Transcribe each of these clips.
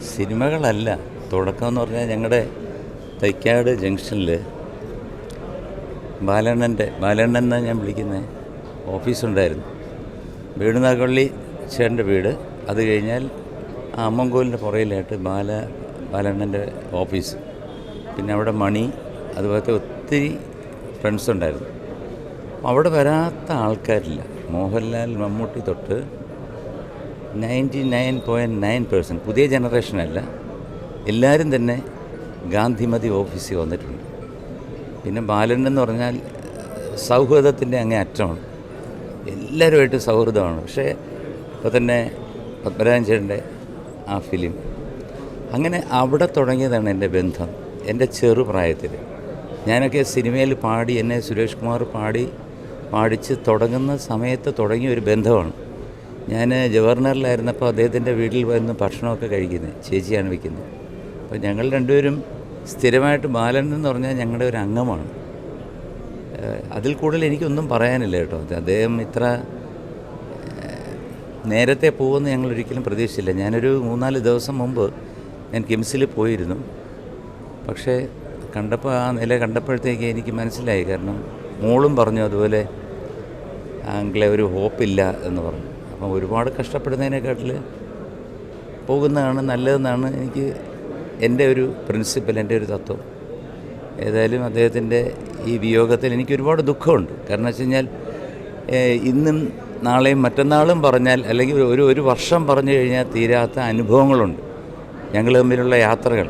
സിനിമകളല്ല. തുടക്കം എന്ന് പറഞ്ഞാൽ ഞങ്ങളുടെ തൈക്കാട് ജംഗ്ഷനിൽ ബാലണ്ണന്റെ ബാലണ്ണൻ എന്നാണ് ഞാൻ വിളിക്കുന്നത് ഓഫീസുണ്ടായിരുന്നു. വീട് നാഗള്ളി ചേട്ടന്റെ വീട്. അത് കഴിഞ്ഞാൽ ആ അമ്മൻകോലിന്റെ പുറയിലായിട്ട് ബാല ബാലണ്ണന്റെ ഓഫീസ്. പിന്നെ അവിടെ മണി അതുപോലത്തെ ഒത്തിരി ഫ്രണ്ട്സ് ഉണ്ടായിരുന്നു അവിടെ വരാത്ത ആൾക്കാരില്ല. മോഹൻലാൽ മമ്മൂട്ടി തൊട്ട് ninety nine point nine percent പുതിയ ജനറേഷനല്ല. എല്ലാവരും തന്നെ ഗാന്ധിമതി ഓഫീസിൽ വന്നിട്ടുണ്ട്. പിന്നെ ബാലൻ എന്ന് പറഞ്ഞാൽ സൗഹൃദത്തിന്റെ അങ്ങേ അറ്റമാണ്. എല്ലാവരുമായിട്ട് സൗഹൃദമാണ്. പക്ഷേ ഇപ്പോൾ തന്നെ പത്മരാജന്റെ ആ ഫിലിം. അങ്ങനെ അവിടെ തുടങ്ങിയതാണ് എന്റെ ബന്ധം എന്റെ ചെറുപ്രായത്തിൽ ഞാനൊക്കെ സിനിമയിൽ പാടി എന്നെ സുരേഷ് കുമാർ പാടി പാടിച്ച് തുടങ്ങുന്ന സമയത്ത് തുടങ്ങിയ ഒരു ബന്ധമാണ്. ഞാൻ ഗവർണറിലായിരുന്നപ്പോൾ അദ്ദേഹത്തിന്റെ വീട്ടിൽ വന്ന് ഭക്ഷണമൊക്കെ കഴിക്കുന്നത് ചേച്ചിയാണ് വയ്ക്കുന്നത്. അപ്പോൾ ഞങ്ങൾ രണ്ടുപേരും സ്ഥിരമായിട്ട് ബാലൻ എന്ന് പറഞ്ഞാൽ ഞങ്ങളുടെ ഒരു അംഗമാണ്. അതിൽ കൂടുതൽ എനിക്കൊന്നും പറയാനില്ല കേട്ടോ. അദ്ദേഹം ഇത്ര നേരത്തെ പോകുമെന്ന് ഞങ്ങൾ ഒരിക്കലും പ്രതീക്ഷിച്ചില്ല. ഞാനൊരു മൂന്നാൽ ദിവസം മുമ്പ് ഞാൻ കിംസിൽ പോയിരുന്നു. പക്ഷേ കണ്ടപ്പോൾ ആ നില കണ്ടപ്പോഴത്തേക്ക് എനിക്ക് മനസ്സിലായി. കാരണം മോളും പറഞ്ഞു അതുപോലെ ആങ്കിളെ ഒരു ഹോപ്പില്ല എന്ന് പറഞ്ഞു. അപ്പം ഒരുപാട് കഷ്ടപ്പെടുന്നതിനെക്കാട്ടിൽ പോകുന്നതാണ് നല്ലതെന്നാണ് എനിക്ക് എന്റെ ഒരു പ്രിൻസിപ്പൽ എന്റെ ഒരു തത്വം. ഏതായാലും അദ്ദേഹത്തിന്റെ ഈ വിയോഗത്തിൽ എനിക്ക് ഒരുപാട് ദുഃഖമുണ്ട്. കാരണം വെച്ച് കഴിഞ്ഞാൽ ഇന്നും നാളെയും മറ്റന്നാളും പറഞ്ഞാൽ അല്ലെങ്കിൽ ഒരു ഒരു വർഷം പറഞ്ഞു കഴിഞ്ഞാൽ തീരാത്ത അനുഭവങ്ങളുണ്ട്. ഞങ്ങൾ തമ്മിലുള്ള യാത്രകൾ.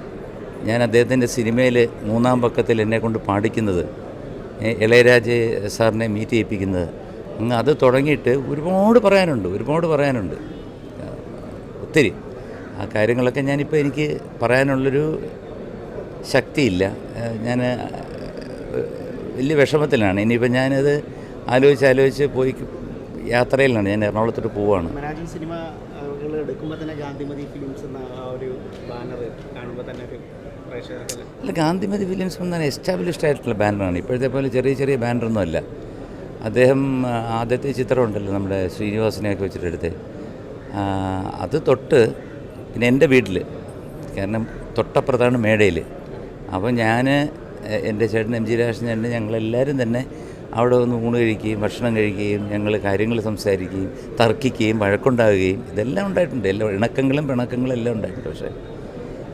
ഞാൻ അദ്ദേഹത്തിന്റെ സിനിമയിൽ മൂന്നാം പക്കത്തിൽ എന്നെ കൊണ്ട് പാടിക്കുന്നത് ഇളയരാജ സാറിനെ മീറ്റ് ചെയ്യിപ്പിക്കുന്നത് അത് തുടങ്ങിയിട്ട് ഒരുപാട് പറയാനുണ്ട് ഒരുപാട് പറയാനുണ്ട്. ഒത്തിരി. ആ കാര്യങ്ങളൊക്കെ ഞാനിപ്പോൾ എനിക്ക് പറയാനുള്ളൊരു ശക്തിയില്ല. ഞാൻ വലിയ വിഷമത്തിലാണ്. ഇനിയിപ്പോൾ ഞാനത് ആലോചിച്ച് ആലോചിച്ച് പോയി യാത്രയിലാണ്. ഞാൻ എറണാകുളത്തോട്ട് പോവുകയാണ് അല്ല ഗാന്ധിമതി ഫിലിംസ് എന്ന ഒന്നും എസ്റ്റാബ്ലിഷ്ഡ് ആയിട്ടുള്ള ബാനറാണ് ഇപ്പോഴത്തെ പോലെ ചെറിയ ചെറിയ ബാനറൊന്നും അല്ല. അദ്ദേഹം ആദ്യത്തെ ചിത്രം ഉണ്ടല്ലോ നമ്മുടെ ശ്രീനിവാസനെയൊക്കെ വെച്ചിട്ടെടുത്ത് അത് തൊട്ട് പിന്നെ എന്റെ വീട്ടിൽ കാരണം തൊട്ടപ്പുറത്താണ് മേടയിൽ അപ്പോൾ ഞാൻ എന്റെ ചേട്ടൻ എം ജി രാജൻ ചേട്ടൻ ഞങ്ങളെല്ലാവരും തന്നെ അവിടെ ഒന്ന് ഊണ് കഴിക്കുകയും ഭക്ഷണം കഴിക്കുകയും ഞങ്ങൾ കാര്യങ്ങൾ സംസാരിക്കുകയും തർക്കിക്കുകയും വഴക്കുണ്ടാവുകയും ഇതെല്ലാം ഉണ്ടായിട്ടുണ്ട്. എല്ലാ ഇണക്കങ്ങളും പിണക്കങ്ങളും എല്ലാം ഉണ്ടായിട്ടുണ്ട്. പക്ഷേ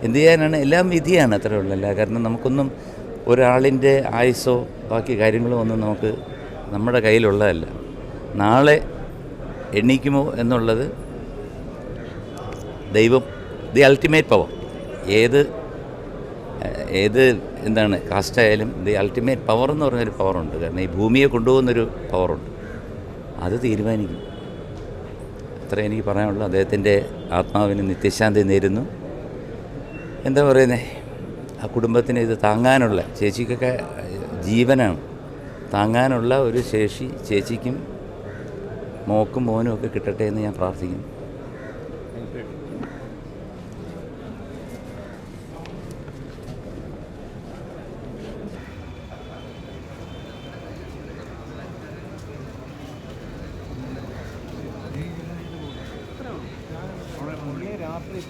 എന്ത് ചെയ്യാനാണ്? എല്ലാം വിധിയാണ് അത്രേ കാരണം നമുക്കൊന്നും ഒരാളിന്റെ ആയുസോ ബാക്കി കാര്യങ്ങളോ ഒന്നും നമുക്ക് നമ്മുടെ കയ്യിലുള്ളതല്ല. നാളെ എണീക്കുമോ എന്നുള്ളത് ദൈവം ദി അൾട്ടിമേറ്റ് പവർ. ഏത് ഏത് എന്താണ് കാസ്റ്റായാലും ദി അൾട്ടിമേറ്റ് പവർ എന്ന് പറഞ്ഞൊരു പവറുണ്ട്. കാരണം ഈ ഭൂമിയെ കൊണ്ടുപോകുന്നൊരു പവറുണ്ട്. അത് തീരുമാനിക്കും. അത്ര എനിക്ക് പറയാനുള്ളൂ. അദ്ദേഹത്തിന്റെ ആത്മാവിന് നിത്യശാന്തി നേരുന്നു. എന്താ പറയുന്നത് ആ കുടുംബത്തിന് ഇത് താങ്ങാനുള്ള ചേച്ചിക്കൊക്കെ ജീവനാണ്. താങ്ങാനുള്ള ഒരു ശേഷി ചേച്ചിക്കും മോക്കും മോനും ഒക്കെ കിട്ടട്ടെ എന്ന് ഞാൻ പ്രാർത്ഥിക്കുന്നു. രാത്രി